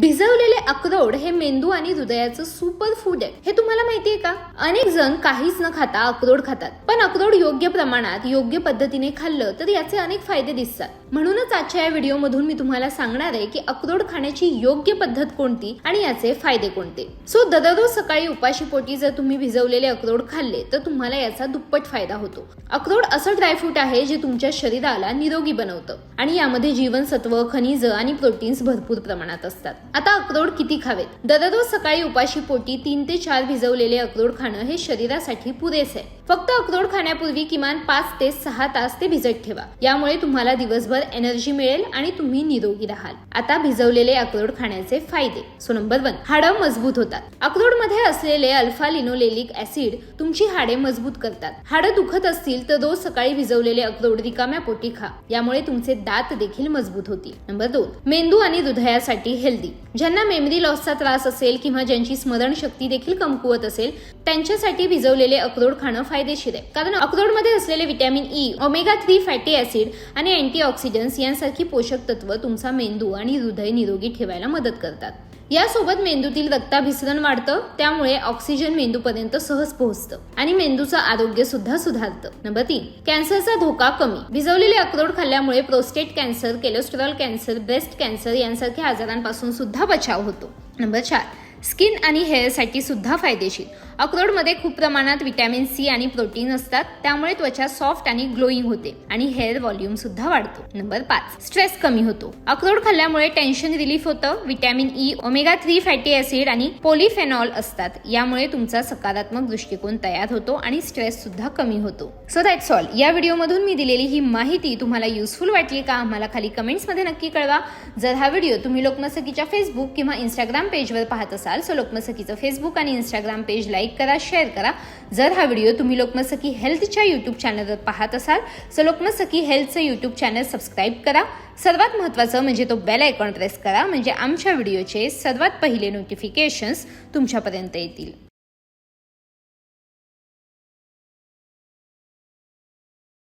भिजवलेले अक्रोड हे मेंदू आणि हृदयाचं सुपर फूड आहे. हे तुम्हाला माहितीये का? अनेक जण काहीच न खाता अक्रोड खातात. पण अक्रोड योग्य प्रमाणात योग्य पद्धतीने खाल्लं तर याचे अनेक फायदे दिसतात. म्हणूनच आजच्या या व्हिडिओमधून मी तुम्हाला सांगणार आहे की अक्रोड खाण्याची योग्य पद्धत कोणती आणि याचे फायदे कोणते. सो दररोज सकाळी उपाशी पोटी जर तुम्ही भिजवलेले अक्रोड खाल्ले तर तुम्हाला याचा दुप्पट फायदा होतो. अक्रोड असं ड्रायफ्रूट आहे जे तुमच्या शरीराला निरोगी बनवतं आणि यामध्ये जीवनसत्व खनिज आणि प्रोटीन्स भरपूर प्रमाणात असतात. आता अक्रोड किती खावेत? दररोज सकाळी उपाशी पोटी तीन ते चार भिजवलेले अक्रोड खाणं हे शरीरासाठी पुरेसे. आहे फक्त अक्रोड खाण्यापूर्वी किमान पाच ते सहा तास ते भिजत ठेवा. यामुळे तुम्हाला दिवसभर एनर्जी मिळेल आणि तुम्ही निरोगी राहाल. आता भिजवलेले अक्रोड खाण्याचे फायदे. सो नंबर वन हाडं मजबूत होतात. अक्रोडमध्ये असलेले अल्फा लिनोलेलिक ऍसिड तुमची हाडे मजबूत करतात. हाडं दुखत असतील तर रोज सकाळी भिजवलेले अक्रोड रिकाम्या पोटी खा. यामुळे तुमचे दात देखील मजबूत होतील. नंबर दोन मेंदू आणि हृदयासाठी हेल्दी ज्यांना मेमरी लॉसचा त्रास असेल किंवा ज्यांची स्मरणशक्ती देखील कमकुवत असेल त्यांच्यासाठी भिजवलेले अक्रोड खाणं फायदेशीर आहे. कारण अक्रोडमध्ये असलेले vitamin E omega three fatty acid आणि अँटीऑक्सिडंट्स यांसारखी पोषक तत्व तुमचा मेंदू आणि हृदय निरोगी ठेवायला मदत करतात. यासोबत मेंदूतील रक्ताभिसरण वाढतं त्यामुळे ऑक्सिजन मेंदूपर्यंत सहज पोहोचतं आणि मेंदूचं आरोग्य सुद्धा सुधारतं. नंबर तीन कॅन्सरचा धोका कमी. भिजवलेले अक्रोड खाल्ल्यामुळे prostate cancer cholesterol cancer breast cancer यांसारख्या आजारांपासून सुद्धा बचाव होतो. नंबर चार स्किन आणि हेअरसाठी सुद्धा फायदेशीर. अक्रोडमध्ये खूप प्रमाणात विटॅमिन सी आणि प्रोटीन असतात. त्यामुळे त्वचा सॉफ्ट आणि ग्लोईंग होते आणि हेअर व्हॉल्यूम सुद्धा वाढतो. नंबर पाच स्ट्रेस कमी होतो. अक्रोड खाल्ल्यामुळे टेन्शन रिलीफ होतं. Vitamin E omega three fatty acid आणि पोलिफेनॉल असतात. यामुळे तुमचा सकारात्मक दृष्टिकोन तयार होतो आणि स्ट्रेस सुद्धा कमी होतो. सो दॅट्स ऑल या व्हिडिओमधून मी दिलेली ही माहिती तुम्हाला युजफुल वाटली का आम्हाला खाली कमेंट्समध्ये नक्की कळवा. जर हा व्हिडिओ तुम्ही लोकमसकीच्या फेसबुक किंवा इंस्टाग्राम पेजवर पाहत असाल सो लोकमसकीचं फेसबुक आणि इंस्टाग्राम पेज लाईक करा शेअर करा. जर हा व्हिडिओ तुम्ही लोकमसकी हेल्थच्या यूट्यूब चॅनलवर पाहत असाल तर लोकमसकी हेल्थचं यूट्यूब चॅनल सबस्क्राईब करा. सर्वात महत्त्वाचं म्हणजे तो बेल आयकॉन प्रेस करा म्हणजे आमच्या व्हिडिओचे सर्वात पहिले नोटिफिकेशन्स तुमच्यापर्यंत येतील.